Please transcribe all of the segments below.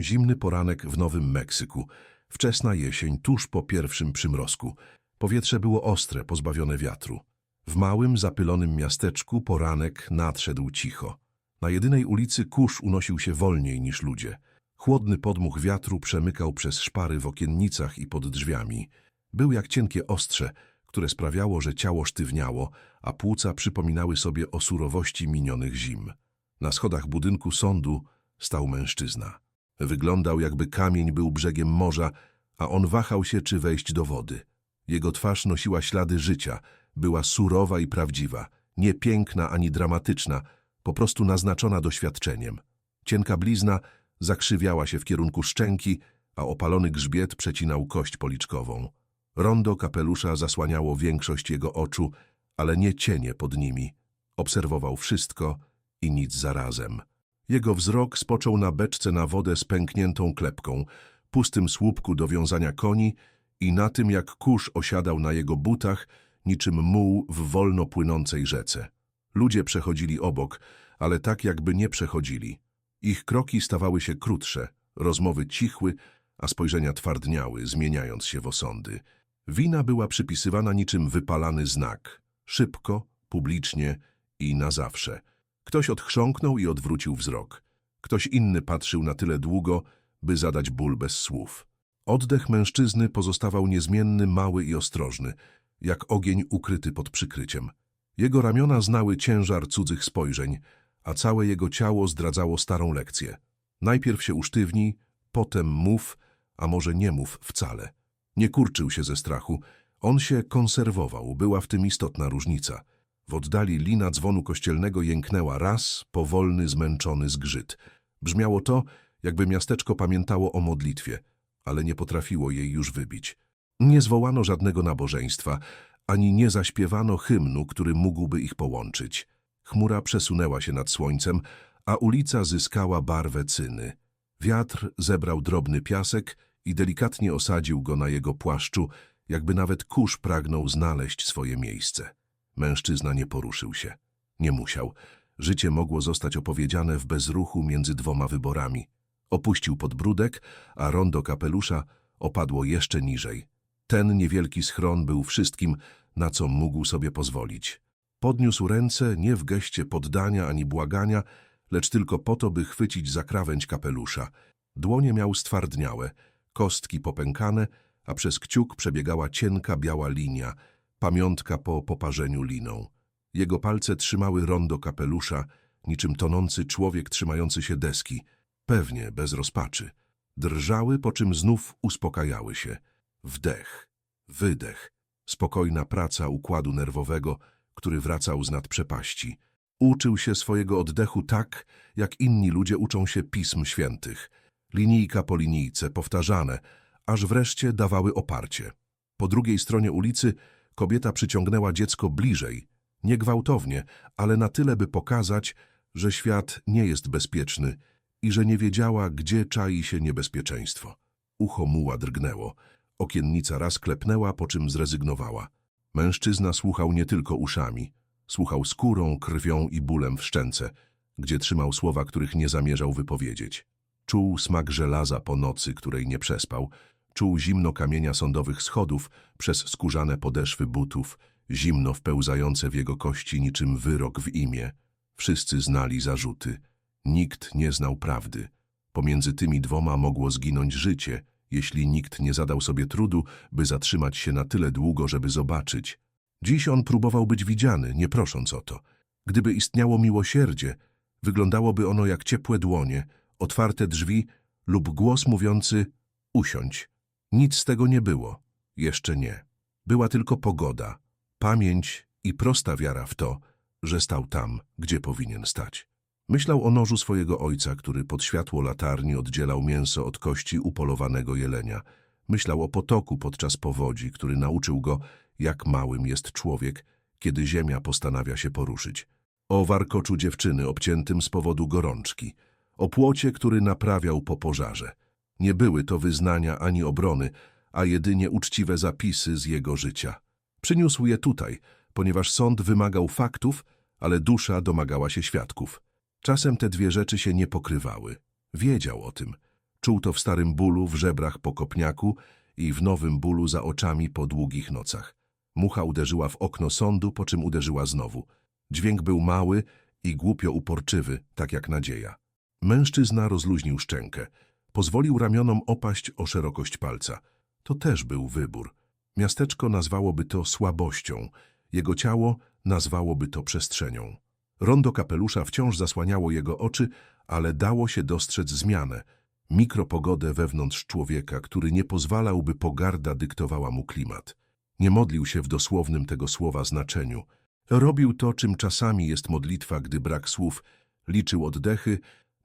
Zimny poranek w Nowym Meksyku. Wczesna jesień, tuż po pierwszym przymrozku. Powietrze było ostre, pozbawione wiatru. W małym, zapylonym miasteczku poranek nadszedł cicho. Na jedynej ulicy kurz unosił się wolniej niż ludzie. Chłodny podmuch wiatru przemykał przez szpary w okiennicach i pod drzwiami. Był jak cienkie ostrze, które sprawiało, że ciało sztywniało, a płuca przypominały sobie o surowości minionych zim. Na schodach budynku sądu stał mężczyzna. Wyglądał, jakby kamień był brzegiem morza, a on wahał się, czy wejść do wody. Jego twarz nosiła ślady życia, była surowa i prawdziwa, nie piękna ani dramatyczna, po prostu naznaczona doświadczeniem. Cienka blizna zakrzywiała się w kierunku szczęki, a opalony grzbiet przecinał kość policzkową. Rondo kapelusza zasłaniało większość jego oczu, ale nie cienie pod nimi. Obserwował wszystko i nic zarazem. Jego wzrok spoczął na beczce na wodę z pękniętą klepką, pustym słupku do wiązania koni i na tym, jak kurz osiadał na jego butach, niczym muł w wolno płynącej rzece. Ludzie przechodzili obok, ale tak jakby nie przechodzili. Ich kroki stawały się krótsze, rozmowy cichły, a spojrzenia twardniały, zmieniając się w osądy. Wina była przypisywana niczym wypalany znak. Szybko, publicznie i na zawsze. Ktoś odchrząknął i odwrócił wzrok. Ktoś inny patrzył na tyle długo, by zadać ból bez słów. Oddech mężczyzny pozostawał niezmienny, mały i ostrożny, jak ogień ukryty pod przykryciem. Jego ramiona znały ciężar cudzych spojrzeń, a całe jego ciało zdradzało starą lekcję. Najpierw się usztywnij, potem mów, a może nie mów wcale. Nie kurczył się ze strachu, on się konserwował, była w tym istotna różnica. W oddali lina dzwonu kościelnego jęknęła raz, powolny, zmęczony zgrzyt. Brzmiało to, jakby miasteczko pamiętało o modlitwie, ale nie potrafiło jej już wybić. Nie zwołano żadnego nabożeństwa, ani nie zaśpiewano hymnu, który mógłby ich połączyć. Chmura przesunęła się nad słońcem, a ulica zyskała barwę cyny. Wiatr zebrał drobny piasek i delikatnie osadził go na jego płaszczu, jakby nawet kurz pragnął znaleźć swoje miejsce. Mężczyzna nie poruszył się. Nie musiał. Życie mogło zostać opowiedziane w bezruchu między dwoma wyborami. Opuścił podbródek, a rondo kapelusza opadło jeszcze niżej. Ten niewielki schron był wszystkim, na co mógł sobie pozwolić. Podniósł ręce nie w geście poddania ani błagania, lecz tylko po to, by chwycić za krawędź kapelusza. Dłonie miał stwardniałe, kostki popękane, a przez kciuk przebiegała cienka biała linia, pamiątka po poparzeniu liną. Jego palce trzymały rondo kapelusza, niczym tonący człowiek trzymający się deski, pewnie bez rozpaczy. Drżały, po czym znów uspokajały się. Wdech, wydech, spokojna praca układu nerwowego, który wracał z nad przepaści. Uczył się swojego oddechu tak, jak inni ludzie uczą się pism świętych. Linijka po linijce, powtarzane, aż wreszcie dawały oparcie. Po drugiej stronie ulicy kobieta przyciągnęła dziecko bliżej, nie gwałtownie, ale na tyle, by pokazać, że świat nie jest bezpieczny i że nie wiedziała, gdzie czai się niebezpieczeństwo. Ucho muła drgnęło. Okiennica raz klepnęła, po czym zrezygnowała. Mężczyzna słuchał nie tylko uszami. Słuchał skórą, krwią i bólem w szczęce, gdzie trzymał słowa, których nie zamierzał wypowiedzieć. Czuł smak żelaza po nocy, której nie przespał. Czuł zimno kamienia sądowych schodów przez skórzane podeszwy butów, zimno wpełzające w jego kości niczym wyrok w imię. Wszyscy znali zarzuty. Nikt nie znał prawdy. Pomiędzy tymi dwoma mogło zginąć życie, jeśli nikt nie zadał sobie trudu, by zatrzymać się na tyle długo, żeby zobaczyć. Dziś on próbował być widziany, nie prosząc o to. Gdyby istniało miłosierdzie, wyglądałoby ono jak ciepłe dłonie, otwarte drzwi lub głos mówiący usiądź. Nic z tego nie było. Jeszcze nie. Była tylko pogoda, pamięć i prosta wiara w to, że stał tam, gdzie powinien stać. Myślał o nożu swojego ojca, który pod światło latarni oddzielał mięso od kości upolowanego jelenia. Myślał o potoku podczas powodzi, który nauczył go, jak małym jest człowiek, kiedy ziemia postanawia się poruszyć. O warkoczu dziewczyny obciętym z powodu gorączki. O płocie, który naprawiał po pożarze. Nie były to wyznania ani obrony, a jedynie uczciwe zapisy z jego życia. Przyniósł je tutaj, ponieważ sąd wymagał faktów, ale dusza domagała się świadków. Czasem te dwie rzeczy się nie pokrywały. Wiedział o tym. Czuł to w starym bólu w żebrach po kopniaku i w nowym bólu za oczami po długich nocach. Mucha uderzyła w okno sądu, po czym uderzyła znowu. Dźwięk był mały i głupio uporczywy, tak jak nadzieja. Mężczyzna rozluźnił szczękę. Pozwolił ramionom opaść o szerokość palca. To też był wybór. Miasteczko nazwałoby to słabością. Jego ciało nazwałoby to przestrzenią. Rondo kapelusza wciąż zasłaniało jego oczy, ale dało się dostrzec zmianę. Mikropogodę wewnątrz człowieka, który nie pozwalał, by pogarda dyktowała mu klimat. Nie modlił się w dosłownym tego słowa znaczeniu. Robił to, czym czasami jest modlitwa, gdy brak słów. Liczył oddechy,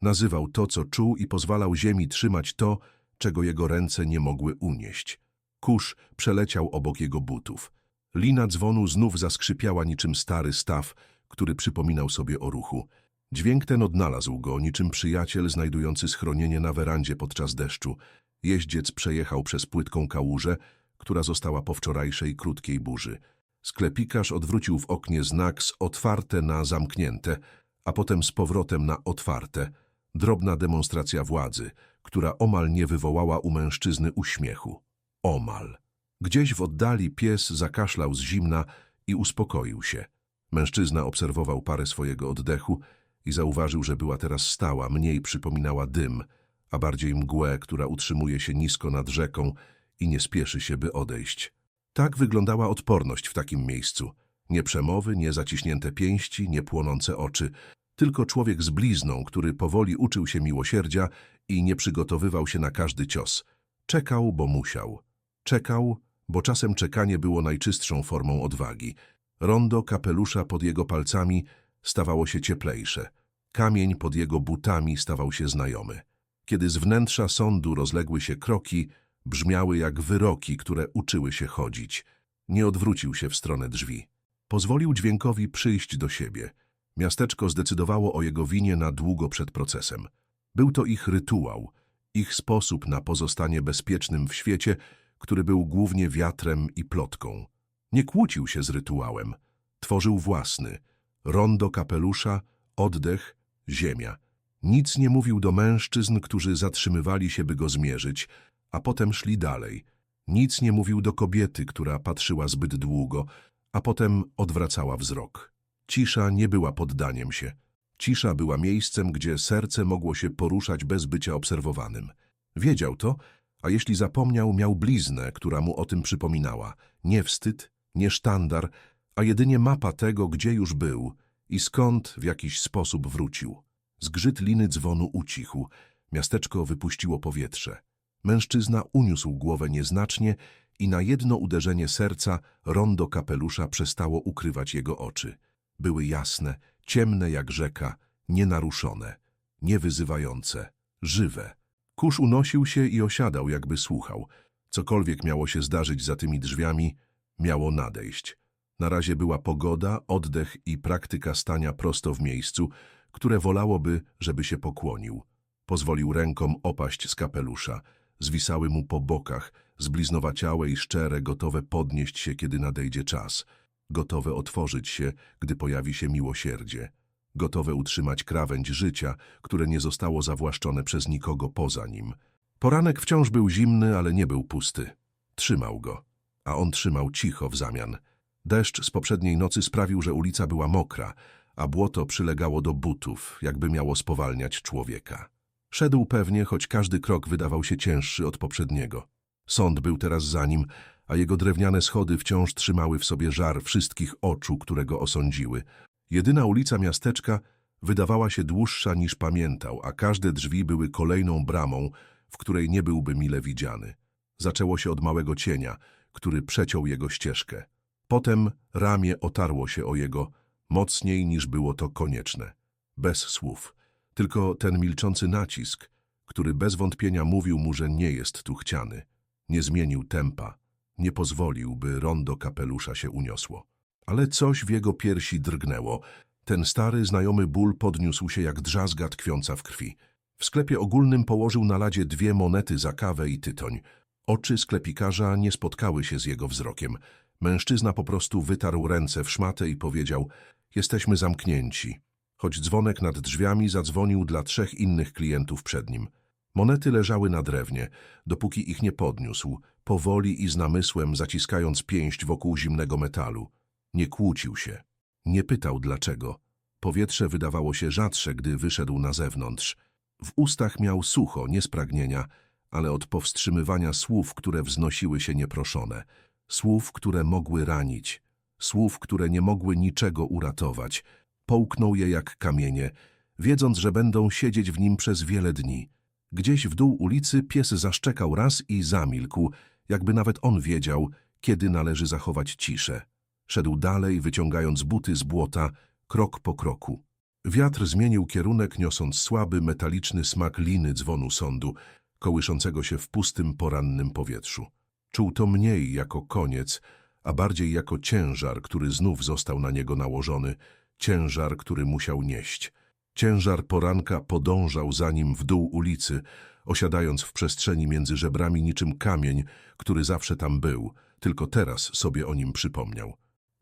nazywał to, co czuł i pozwalał ziemi trzymać to, czego jego ręce nie mogły unieść. Kurz przeleciał obok jego butów. Lina dzwonu znów zaskrzypiała niczym stary staw, który przypominał sobie o ruchu. Dźwięk ten odnalazł go, niczym przyjaciel znajdujący schronienie na werandzie podczas deszczu. Jeździec przejechał przez płytką kałużę, która została po wczorajszej krótkiej burzy. Sklepikarz odwrócił w oknie znak z otwarte na zamknięte, a potem z powrotem na otwarte. Drobna demonstracja władzy, która omal nie wywołała u mężczyzny uśmiechu. Omal. Gdzieś w oddali pies zakaszlał z zimna i uspokoił się. Mężczyzna obserwował parę swojego oddechu i zauważył, że była teraz stała, mniej przypominała dym, a bardziej mgłę, która utrzymuje się nisko nad rzeką i nie spieszy się, by odejść. Tak wyglądała odporność w takim miejscu. Nie przemowy, nie zaciśnięte pięści, nie płonące oczy, tylko człowiek z blizną, który powoli uczył się miłosierdzia i nie przygotowywał się na każdy cios. Czekał, bo musiał. Czekał, bo czasem czekanie było najczystszą formą odwagi. Rondo kapelusza pod jego palcami stawało się cieplejsze. Kamień pod jego butami stawał się znajomy. Kiedy z wnętrza sądu rozległy się kroki, brzmiały jak wyroki, które uczyły się chodzić. Nie odwrócił się w stronę drzwi. Pozwolił dźwiękowi przyjść do siebie. Miasteczko zdecydowało o jego winie na długo przed procesem. Był to ich rytuał, ich sposób na pozostanie bezpiecznym w świecie, który był głównie wiatrem i plotką. Nie kłócił się z rytuałem. Tworzył własny. Rondo kapelusza, oddech, ziemia. Nic nie mówił do mężczyzn, którzy zatrzymywali się, by go zmierzyć, a potem szli dalej. Nic nie mówił do kobiety, która patrzyła zbyt długo, a potem odwracała wzrok. Cisza nie była poddaniem się. Cisza była miejscem, gdzie serce mogło się poruszać bez bycia obserwowanym. Wiedział to, a jeśli zapomniał, miał bliznę, która mu o tym przypominała. Nie wstyd, nie sztandar, a jedynie mapa tego, gdzie już był i skąd w jakiś sposób wrócił. Zgrzyt liny dzwonu ucichł. Miasteczko wypuściło powietrze. Mężczyzna uniósł głowę nieznacznie i na jedno uderzenie serca rondo kapelusza przestało ukrywać jego oczy. Były jasne, ciemne jak rzeka, nienaruszone, niewyzywające, żywe. Kurz unosił się i osiadał, jakby słuchał. Cokolwiek miało się zdarzyć za tymi drzwiami, miało nadejść. Na razie była pogoda, oddech i praktyka stania prosto w miejscu, które wolałoby, żeby się pokłonił. Pozwolił rękom opaść z kapelusza. Zwisały mu po bokach, zbliznowaciałe i szczere, gotowe podnieść się, kiedy nadejdzie czas. Gotowe otworzyć się, gdy pojawi się miłosierdzie. Gotowe utrzymać krawędź życia, które nie zostało zawłaszczone przez nikogo poza nim. Poranek wciąż był zimny, ale nie był pusty. Trzymał go, a on trzymał cicho w zamian. Deszcz z poprzedniej nocy sprawił, że ulica była mokra, a błoto przylegało do butów, jakby miało spowalniać człowieka. Szedł pewnie, choć każdy krok wydawał się cięższy od poprzedniego. Sąd był teraz za nim, a jego drewniane schody wciąż trzymały w sobie żar wszystkich oczu, które go osądziły. Jedyna ulica miasteczka wydawała się dłuższa niż pamiętał, a każde drzwi były kolejną bramą, w której nie byłby mile widziany. Zaczęło się od małego cienia, który przeciął jego ścieżkę. Potem ramię otarło się o jego, mocniej niż było to konieczne. Bez słów. Tylko ten milczący nacisk, który bez wątpienia mówił mu, że nie jest tu chciany. Nie zmienił tempa. Nie pozwolił, by rondo kapelusza się uniosło. Ale coś w jego piersi drgnęło. Ten stary, znajomy ból podniósł się jak drzazga tkwiąca w krwi. W sklepie ogólnym położył na ladzie dwie monety za kawę i tytoń. Oczy sklepikarza nie spotkały się z jego wzrokiem. Mężczyzna po prostu wytarł ręce w szmatę i powiedział – jesteśmy zamknięci. Choć dzwonek nad drzwiami zadzwonił dla trzech innych klientów przed nim. Monety leżały na drewnie, dopóki ich nie podniósł, powoli i z namysłem zaciskając pięść wokół zimnego metalu. Nie kłócił się. Nie pytał dlaczego. Powietrze wydawało się rzadsze, gdy wyszedł na zewnątrz. W ustach miał sucho, nie z pragnienia, ale od powstrzymywania słów, które wznosiły się nieproszone. Słów, które mogły ranić. Słów, które nie mogły niczego uratować. Połknął je jak kamienie, wiedząc, że będą siedzieć w nim przez wiele dni. Gdzieś w dół ulicy pies zaszczekał raz i zamilkł, jakby nawet on wiedział, kiedy należy zachować ciszę. Szedł dalej, wyciągając buty z błota, krok po kroku. Wiatr zmienił kierunek, niosąc słaby, metaliczny smak liny dzwonu sądu, kołyszącego się w pustym, porannym powietrzu. Czuł to mniej jako koniec, a bardziej jako ciężar, który znów został na niego nałożony, ciężar, który musiał nieść. Ciężar poranka podążał za nim w dół ulicy, osiadając w przestrzeni między żebrami niczym kamień, który zawsze tam był, tylko teraz sobie o nim przypomniał.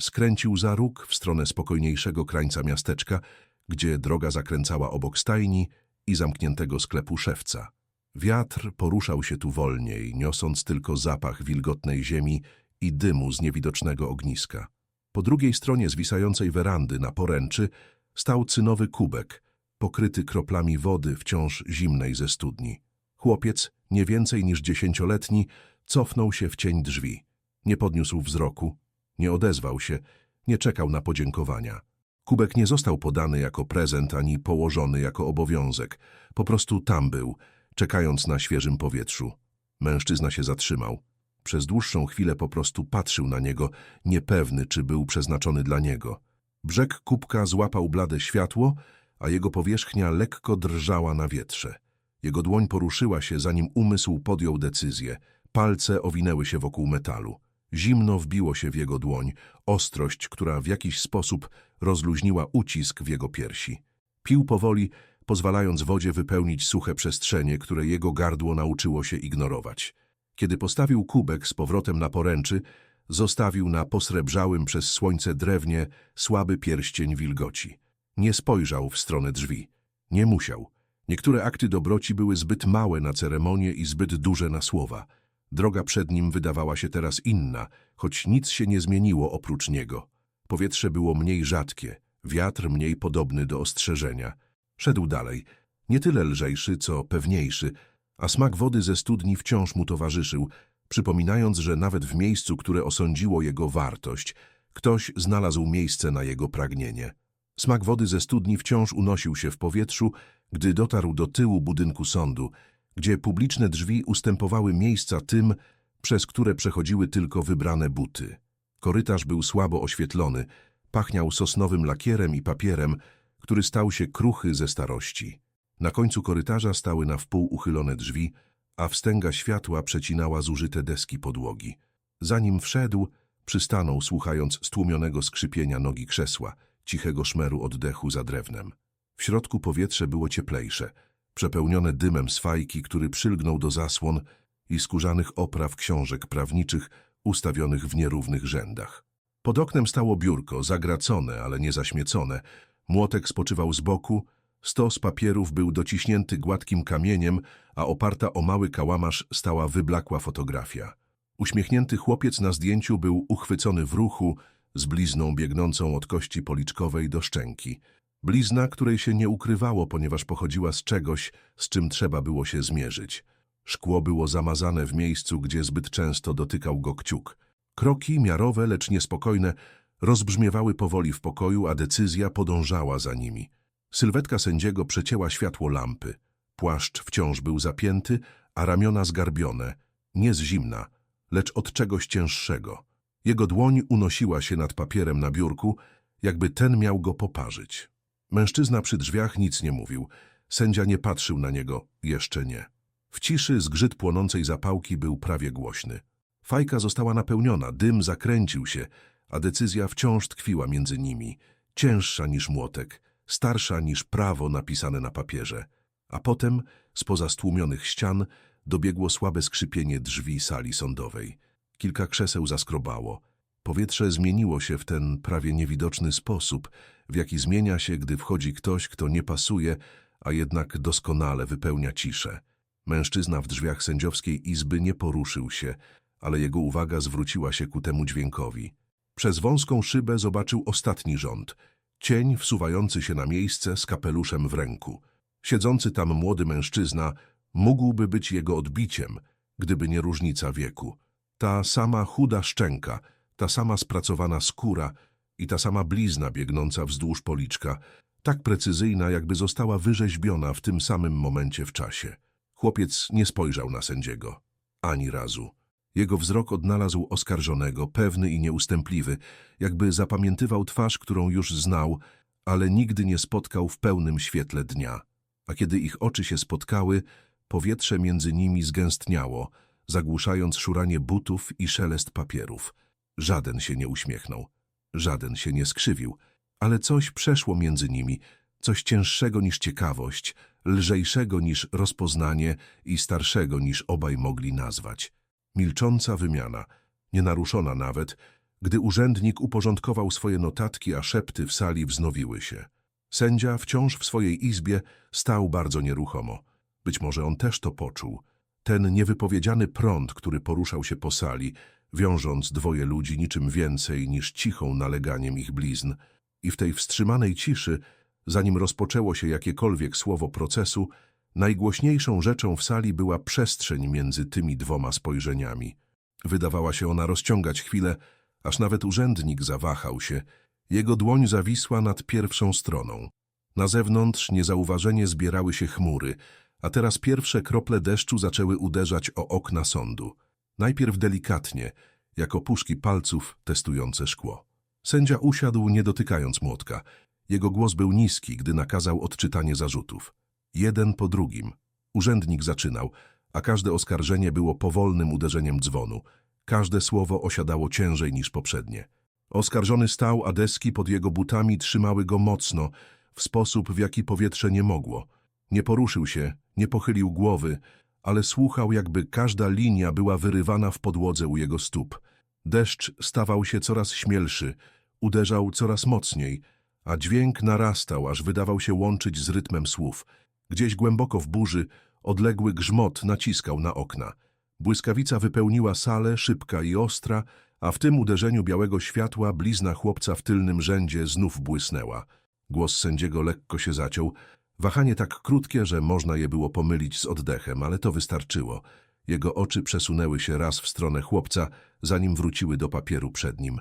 Skręcił za róg w stronę spokojniejszego krańca miasteczka, gdzie droga zakręcała obok stajni i zamkniętego sklepu szewca. Wiatr poruszał się tu wolniej, niosąc tylko zapach wilgotnej ziemi i dymu z niewidocznego ogniska. Po drugiej stronie zwisającej werandy na poręczy stał cynowy kubek, pokryty kroplami wody wciąż zimnej ze studni. Chłopiec, nie więcej niż dziesięcioletni, cofnął się w cień drzwi. Nie podniósł wzroku, nie odezwał się, nie czekał na podziękowania. Kubek nie został podany jako prezent ani położony jako obowiązek. Po prostu tam był, czekając na świeżym powietrzu. Mężczyzna się zatrzymał. Przez dłuższą chwilę po prostu patrzył na niego, niepewny, czy był przeznaczony dla niego. Brzeg kubka złapał blade światło, a jego powierzchnia lekko drżała na wietrze. Jego dłoń poruszyła się, zanim umysł podjął decyzję. Palce owinęły się wokół metalu. Zimno wbiło się w jego dłoń, ostrość, która w jakiś sposób rozluźniła ucisk w jego piersi. Pił powoli, pozwalając wodzie wypełnić suche przestrzenie, które jego gardło nauczyło się ignorować. Kiedy postawił kubek z powrotem na poręczy, zostawił na posrebrzałym przez słońce drewnie słaby pierścień wilgoci. Nie spojrzał w stronę drzwi. Nie musiał. Niektóre akty dobroci były zbyt małe na ceremonię i zbyt duże na słowa. Droga przed nim wydawała się teraz inna, choć nic się nie zmieniło oprócz niego. Powietrze było mniej rzadkie, wiatr mniej podobny do ostrzeżenia. Szedł dalej, nie tyle lżejszy, co pewniejszy, a smak wody ze studni wciąż mu towarzyszył, przypominając, że nawet w miejscu, które osądziło jego wartość, ktoś znalazł miejsce na jego pragnienie. Smak wody ze studni wciąż unosił się w powietrzu, gdy dotarł do tyłu budynku sądu, gdzie publiczne drzwi ustępowały miejsca tym, przez które przechodziły tylko wybrane buty. Korytarz był słabo oświetlony, pachniał sosnowym lakierem i papierem, który stał się kruchy ze starości. Na końcu korytarza stały na wpół uchylone drzwi, a wstęga światła przecinała zużyte deski podłogi. Zanim wszedł, przystanął, słuchając stłumionego skrzypienia nogi krzesła, cichego szmeru oddechu za drewnem. W środku powietrze było cieplejsze, przepełnione dymem z fajki, który przylgnął do zasłon i skórzanych opraw książek prawniczych ustawionych w nierównych rzędach. Pod oknem stało biurko, zagracone, ale nie zaśmiecone. Młotek spoczywał z boku, stos papierów był dociśnięty gładkim kamieniem, a oparta o mały kałamarz stała wyblakła fotografia. Uśmiechnięty chłopiec na zdjęciu był uchwycony w ruchu, z blizną biegnącą od kości policzkowej do szczęki. Blizna, której się nie ukrywało, ponieważ pochodziła z czegoś, z czym trzeba było się zmierzyć. Szkło było zamazane w miejscu, gdzie zbyt często dotykał go kciuk. Kroki, miarowe, lecz niespokojne, rozbrzmiewały powoli w pokoju, a decyzja podążała za nimi. Sylwetka sędziego przecięła światło lampy. Płaszcz wciąż był zapięty, a ramiona zgarbione, nie z zimna, lecz od czegoś cięższego. Jego dłoń unosiła się nad papierem na biurku, jakby ten miał go poparzyć. Mężczyzna przy drzwiach nic nie mówił. Sędzia nie patrzył na niego, jeszcze nie. W ciszy zgrzyt płonącej zapałki był prawie głośny. Fajka została napełniona, dym zakręcił się, a decyzja wciąż tkwiła między nimi, cięższa niż młotek, starsza niż prawo napisane na papierze. A potem, spoza stłumionych ścian, dobiegło słabe skrzypienie drzwi sali sądowej. Kilka krzeseł zaskrobało. Powietrze zmieniło się w ten prawie niewidoczny sposób, w jaki zmienia się, gdy wchodzi ktoś, kto nie pasuje, a jednak doskonale wypełnia ciszę. Mężczyzna w drzwiach sędziowskiej izby nie poruszył się, ale jego uwaga zwróciła się ku temu dźwiękowi. Przez wąską szybę zobaczył ostatni rząd. Cień wsuwający się na miejsce z kapeluszem w ręku. Siedzący tam młody mężczyzna mógłby być jego odbiciem, gdyby nie różnica wieku. Ta sama chuda szczęka, ta sama spracowana skóra i ta sama blizna biegnąca wzdłuż policzka, tak precyzyjna, jakby została wyrzeźbiona w tym samym momencie w czasie. Chłopiec nie spojrzał na sędziego. Ani razu. Jego wzrok odnalazł oskarżonego, pewny i nieustępliwy, jakby zapamiętywał twarz, którą już znał, ale nigdy nie spotkał w pełnym świetle dnia. A kiedy ich oczy się spotkały, powietrze między nimi zgęstniało, zagłuszając szuranie butów i szelest papierów. Żaden się nie uśmiechnął, żaden się nie skrzywił, ale coś przeszło między nimi, coś cięższego niż ciekawość, lżejszego niż rozpoznanie i starszego niż obaj mogli nazwać. Milcząca wymiana, nienaruszona nawet, gdy urzędnik uporządkował swoje notatki, a szepty w sali wznowiły się. Sędzia wciąż w swojej izbie stał bardzo nieruchomo. Być może on też to poczuł. Ten niewypowiedziany prąd, który poruszał się po sali, wiążąc dwoje ludzi niczym więcej niż cichą naleganiem ich blizn. I w tej wstrzymanej ciszy, zanim rozpoczęło się jakiekolwiek słowo procesu, najgłośniejszą rzeczą w sali była przestrzeń między tymi dwoma spojrzeniami. Wydawała się ona rozciągać chwilę, aż nawet urzędnik zawahał się. Jego dłoń zawisła nad pierwszą stroną. Na zewnątrz niezauważenie zbierały się chmury, a teraz pierwsze krople deszczu zaczęły uderzać o okna sądu. Najpierw delikatnie, jako puszki palców testujące szkło. Sędzia usiadł, nie dotykając młotka. Jego głos był niski, gdy nakazał odczytanie zarzutów. Jeden po drugim. Urzędnik zaczynał, a każde oskarżenie było powolnym uderzeniem dzwonu. Każde słowo osiadało ciężej niż poprzednie. Oskarżony stał, a deski pod jego butami trzymały go mocno, w sposób, w jaki powietrze nie mogło. Nie poruszył się, nie pochylił głowy, ale słuchał, jakby każda linia była wyrywana w podłodze u jego stóp. Deszcz stawał się coraz śmielszy, uderzał coraz mocniej, a dźwięk narastał, aż wydawał się łączyć z rytmem słów. Gdzieś głęboko w burzy odległy grzmot naciskał na okna. Błyskawica wypełniła salę, szybka i ostra, a w tym uderzeniu białego światła blizna chłopca w tylnym rzędzie znów błysnęła. Głos sędziego lekko się zaciął, Wahanie tak krótkie, że można je było pomylić z oddechem, ale to wystarczyło. Jego oczy przesunęły się raz w stronę chłopca, zanim wróciły do papieru przed nim.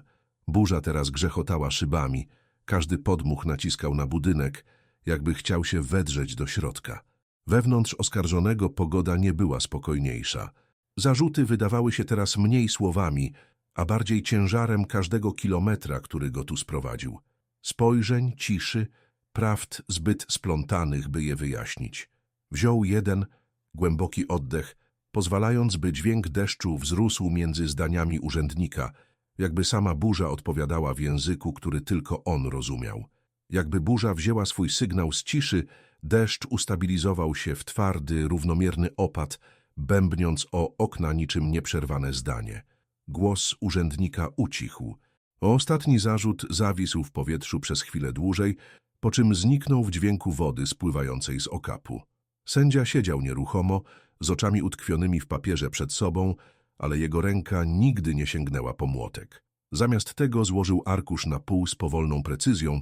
Burza teraz grzechotała szybami. Każdy podmuch naciskał na budynek, jakby chciał się wedrzeć do środka. Wewnątrz oskarżonego pogoda nie była spokojniejsza. Zarzuty wydawały się teraz mniej słowami, a bardziej ciężarem każdego kilometra, który go tu sprowadził. Spojrzeń, ciszy, prawd zbyt splątanych, by je wyjaśnić. Wziął jeden, głęboki oddech, pozwalając, by dźwięk deszczu wzrósł między zdaniami urzędnika, jakby sama burza odpowiadała w języku, który tylko on rozumiał. Jakby burza wzięła swój sygnał z ciszy, deszcz ustabilizował się w twardy, równomierny opad, bębniąc o okna niczym nieprzerwane zdanie. Głos urzędnika ucichł. Ostatni zarzut zawisł w powietrzu przez chwilę dłużej, po czym zniknął w dźwięku wody spływającej z okapu. Sędzia siedział nieruchomo, z oczami utkwionymi w papierze przed sobą, ale jego ręka nigdy nie sięgnęła po młotek. Zamiast tego złożył arkusz na pół z powolną precyzją,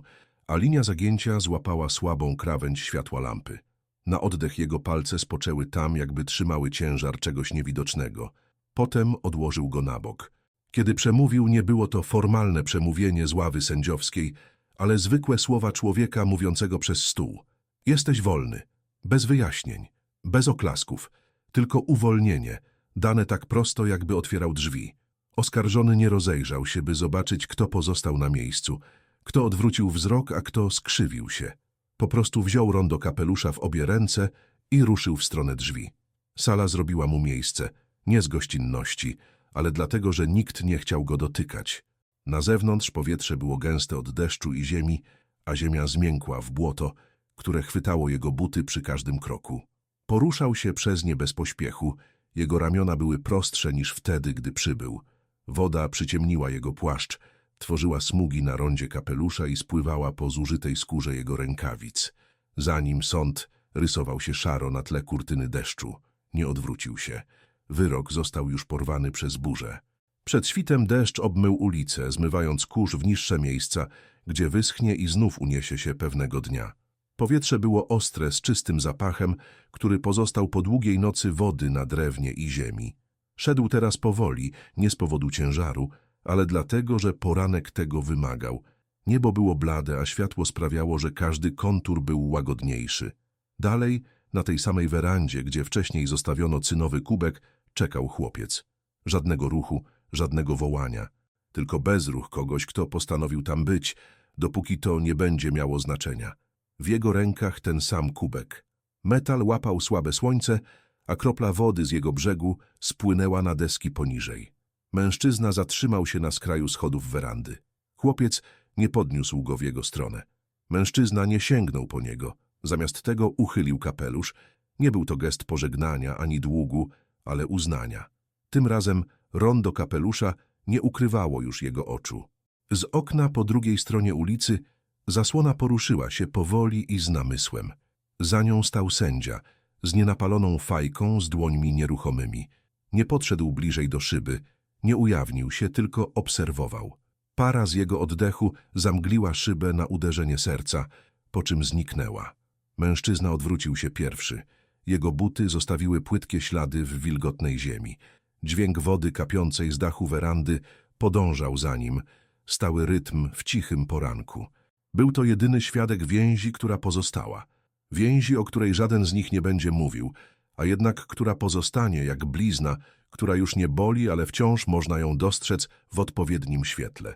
a linia zagięcia złapała słabą krawędź światła lampy. Na oddech jego palce spoczęły tam, jakby trzymały ciężar czegoś niewidocznego. Potem odłożył go na bok. Kiedy przemówił, nie było to formalne przemówienie z ławy sędziowskiej, ale zwykłe słowa człowieka mówiącego przez stół. Jesteś wolny, bez wyjaśnień, bez oklasków, tylko uwolnienie, dane tak prosto, jakby otwierał drzwi. Oskarżony nie rozejrzał się, by zobaczyć, kto pozostał na miejscu, kto odwrócił wzrok, a kto skrzywił się. Po prostu wziął rondo kapelusza w obie ręce i ruszył w stronę drzwi. Sala zrobiła mu miejsce, nie z gościnności, ale dlatego, że nikt nie chciał go dotykać. Na zewnątrz powietrze było gęste od deszczu i ziemi, a ziemia zmiękła w błoto, które chwytało jego buty przy każdym kroku. Poruszał się przez nie bez pośpiechu, jego ramiona były prostsze niż wtedy, gdy przybył. Woda przyciemniła jego płaszcz, tworzyła smugi na rondzie kapelusza i spływała po zużytej skórze jego rękawic. Za nim sąd rysował się szaro na tle kurtyny deszczu. Nie odwrócił się. Wyrok został już porwany przez burzę. Przed świtem deszcz obmył ulicę, zmywając kurz w niższe miejsca, gdzie wyschnie i znów uniesie się pewnego dnia. Powietrze było ostre, z czystym zapachem, który pozostał po długiej nocy wody na drewnie i ziemi. Szedł teraz powoli, nie z powodu ciężaru, ale dlatego, że poranek tego wymagał. Niebo było blade, a światło sprawiało, że każdy kontur był łagodniejszy. Dalej, na tej samej werandzie, gdzie wcześniej zostawiono cynowy kubek, czekał chłopiec. Żadnego ruchu, żadnego wołania. Tylko bezruch kogoś, kto postanowił tam być, dopóki to nie będzie miało znaczenia. W jego rękach ten sam kubek. Metal łapał słabe słońce, a kropla wody z jego brzegu spłynęła na deski poniżej. Mężczyzna zatrzymał się na skraju schodów werandy. Chłopiec nie podniósł go w jego stronę. Mężczyzna nie sięgnął po niego. Zamiast tego uchylił kapelusz. Nie był to gest pożegnania ani długu, ale uznania. Tym razem rondo kapelusza nie ukrywało już jego oczu. Z okna po drugiej stronie ulicy zasłona poruszyła się powoli i z namysłem. Za nią stał sędzia, z nienapaloną fajką z dłońmi nieruchomymi. Nie podszedł bliżej do szyby, nie ujawnił się, tylko obserwował. Para z jego oddechu zamgliła szybę na uderzenie serca, po czym zniknęła. Mężczyzna odwrócił się pierwszy. Jego buty zostawiły płytkie ślady w wilgotnej ziemi. Dźwięk wody kapiącej z dachu werandy podążał za nim, stały rytm w cichym poranku. Był to jedyny świadek więzi, która pozostała. Więzi, o której żaden z nich nie będzie mówił, a jednak która pozostanie jak blizna, która już nie boli, ale wciąż można ją dostrzec w odpowiednim świetle.